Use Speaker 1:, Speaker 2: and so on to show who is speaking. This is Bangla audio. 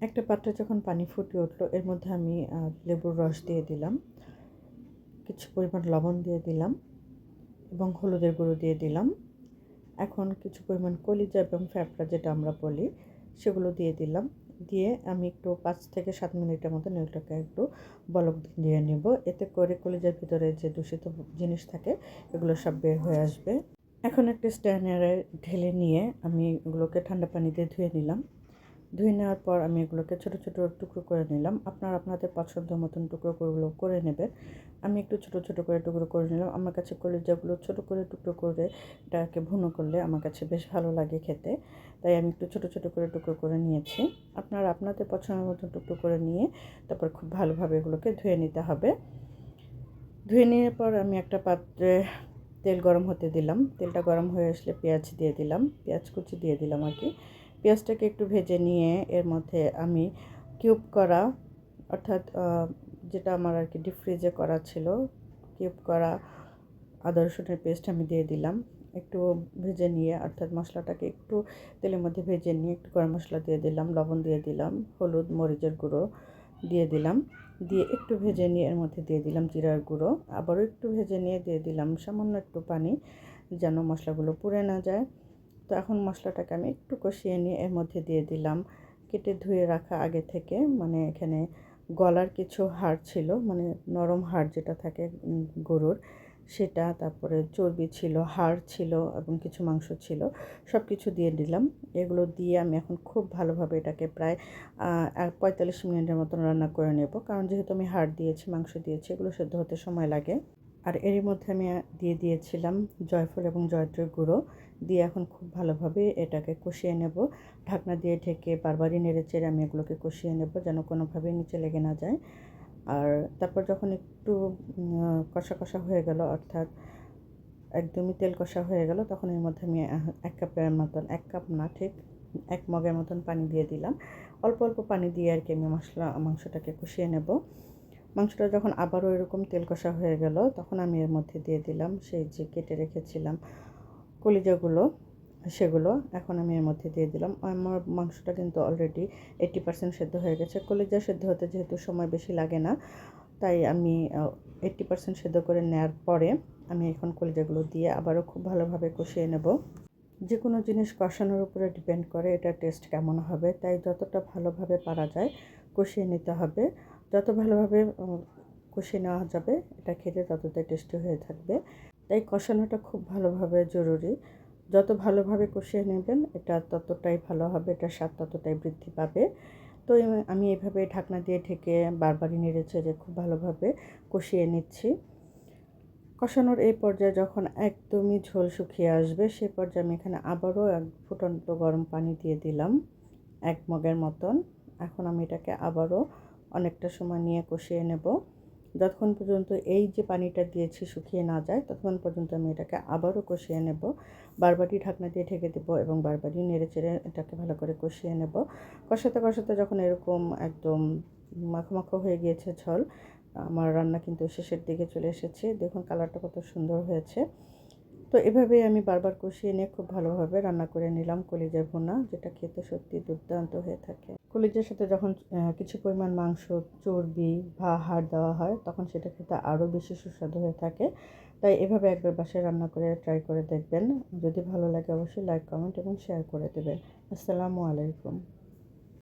Speaker 1: একটা পাত্রে যখন পানি ফুটে উঠল, এর মধ্যে আমি লেবুর রস দিয়ে দিলাম। কিছু পরিমাণ লবণ দিয়ে দিলাম এবং হলুদের গুঁড়ো দিয়ে দিলাম। এখন কিছু পরিমাণ কলিজা এবং ফ্যাপড়া যেটা আমরা বলি, সেগুলো দিয়ে দিলাম। দিয়ে আমি একটু পাঁচ থেকে সাত মিনিটের মতো নেলটাকে একটু বলক দিয়ে নেব। এতে করে কলিজার ভিতরে যে দূষিত জিনিস থাকে, এগুলো সব বের হয়ে আসবে। এখন একটা স্ট্যান্ডারে ঢেলে নিয়ে আমি এগুলোকে ঠান্ডা পানি দিয়ে ধুয়ে নিলাম। ধুয়ে নেওয়ার পর আমি এগুলোকে ছোটো ছোটো টুকরো করে নিলাম। আপনারা আপনাদের পছন্দ মতন টুকরোগুলো করে নেবেন। আমি একটু ছোটো ছোটো করে টুকরো করে নিলাম। আমার কাছে কলিজাগুলো ছোটো করে টুকরো করে এটাকে ভুনো করলে আমার কাছে বেশ ভালো লাগে খেতে। তাই আমি একটু ছোটো ছোটো করে টুকরো করে নিয়েছি। আপনারা আপনাদের পছন্দ মতন টুকরো করে নিয়ে তারপর খুব ভালোভাবে এগুলোকে ধুয়ে নিতে হবে। ধুয়ে নেওয়ার পর আমি একটা পাত্রে তেল গরম হতে দিলাম। তেলটা গরম হয়ে আসলে পেঁয়াজ দিয়ে দিলাম। পেঁয়াজ কুচি দিয়ে দিলাম আর কি। পেঁয়াজটাকে একটু ভেজে নিয়ে এর মধ্যে আমি কিউব করা, অর্থাৎ যেটা আমার আর কি ডিপ ফ্রিজে করা ছিল, কিউব করা আদা রসুনের পেস্ট আমি দিয়ে দিলাম। একটু ভেজে নিয়ে, অর্থাৎ মশলাটাকে একটু তেলের মধ্যে ভেজে নিয়ে একটু গরম মশলা দিয়ে দিলাম, লবণ দিয়ে দিলাম, হলুদ, মরিচের গুঁড়ো দিয়ে দিলাম। দিয়ে একটু ভেজে নিয়ে এর মধ্যে দিয়ে দিলাম জিরার গুঁড়ো। আবারও একটু ভেজে নিয়ে দিয়ে দিলাম সামান্য একটু পানি, যেন মশলাগুলো পুড়ে না যায়। তো এখন মশলাটাকে আমি একটু কষিয়ে নিয়ে এর মধ্যে দিয়ে দিলাম। কেটে ধুয়ে রাখা আগে থেকে মানে এখানে গলার কিছু হাড় ছিল মানে নরম হাড় যেটা থাকে গরুর, সেটা, তারপরে চর্বি ছিল, হাড় ছিল এবং কিছু মাংস ছিল সব কিছু দিয়ে দিলাম। এগুলো দিয়ে আমি এখন খুব ভালোভাবে এটাকে প্রায় পঁয়তাল্লিশ মিনিটের মতন রান্না করে নেব। কারণ যেহেতু আমি হাড় দিয়েছি, মাংস দিয়েছি, এগুলো সেদ্ধ হতে সময় লাগে। আর এরই মধ্যে আমি দিয়ে দিয়েছিলাম জয়ফল এবং জয়ত্রীর গুঁড়ো। দিয়ে এখন খুব ভালোভাবে এটাকে কষিয়ে নেব। ঢাকনা দিয়ে ঢেকে বারবারই নেড়ে চেড়ে আমি এগুলোকে কষিয়ে নেব যেন কোনোভাবেই নিচে লেগে না যায়। আর তারপর যখন একটু কষা কষা হয়ে গেল, অর্থাৎ একদমই তেল কষা হয়ে গেল, তখন এর মধ্যে আমি এক কাপের মতন, এক কাপ না, ঠিক এক মগের মতন পানি দিয়ে দিলাম। অল্প অল্প পানি দিয়ে আর কি আমি মশলা, মাংসটাকে কষিয়ে নেব। মাংসটা যখন আবারও এরকম তেল কষা হয়ে গেল, তখন আমি এর মধ্যে দিয়ে দিলাম সেই যে কেটে রেখেছিলাম কলিজাগুলো, সেগুলো। এখন আমি এর মধ্যে দিয়ে দিলাম। আমার মাংসটা কিন্তু অলরেডি এইটি পার্সেন্ট সেদ্ধ হয়ে গেছে। কলিজা সেদ্ধ হতে যেহেতু সময় বেশি লাগে না, তাই আমি এইট্টি পার্সেন্ট সেদ্ধ করে নেওয়ার পরে আমি এখন কলিজাগুলো দিয়ে আবারও খুব ভালোভাবে কষিয়ে নেব। যে কোনো জিনিস কষানোর উপরে ডিপেন্ড করে এটা টেস্ট কেমন হবে, তাই যতটা ভালোভাবে পারা যায় কষিয়ে নিতে হবে। যত ভালোভাবে কষিয়ে নেওয়া যাবে, এটা খেতে ততটাই টেস্টি হয়ে থাকবে। তাই কষানোটা খুব ভালোভাবে জরুরি। যত ভালোভাবে কষিয়ে নেবেন, এটা ততটাই ভালো হবে এটা স্বাদ ততটাই বৃদ্ধি পাবে। তো আমি এভাবে ঢাকনা দিয়ে ঢেকে বারবারই নেড়েছে যে খুব ভালোভাবে কষিয়ে নিচ্ছি। কষানোর এই পর্যায়ে যখন একদমই ঝোল শুকিয়ে আসবে, সে পর্যায়ে আমি এখানে আবারও এক ফুটন্ত গরম পানি দিয়ে দিলাম, এক মগের মতন। এখন আমি এটাকে আবারও অনেকটা সময় নিয়ে কষিয়ে নেব। যতক্ষণ পর্যন্ত এই যে পানিটা দিয়েছি শুকিয়ে না যায়, ততক্ষণ পর্যন্ত আমি এটাকে আবারও কষিয়ে নেব। বারবারই ঢাকনা দিয়ে ঢেকে দেবো এবং বারবারই নেড়ে চেড়ে এটাকে ভালো করে কষিয়ে নেব। কষাতে কষাতে যখন এরকম একদম মাখো হয়ে গিয়েছে ঝোল, আমার রান্না কিন্তু শেষের দিকে চলে এসেছে। দেখুন কালারটা কত সুন্দর হয়েছে। তো এভাবেই আমি বারবার কষিয়ে নিয়ে খুব ভালোভাবে রান্না করে নিলাম কলিজা ভুনা, যেটা খেতে সত্যি দুর্দান্ত হয়ে থাকে। কলিজার সাথে যখন কিছু পরিমাণ মাংস, চর্বি বা হাড় দেওয়া হয়, তখন সেটা খেতে আরও বেশি সুস্বাদু হয়ে থাকে। তাই এভাবে একবার বাসায় রান্না করে ট্রাই করে দেখবেন। যদি ভালো লাগে অবশ্যই লাইক, কমেন্ট এবং শেয়ার করে দেবেন। আসসালামু আলাইকুম।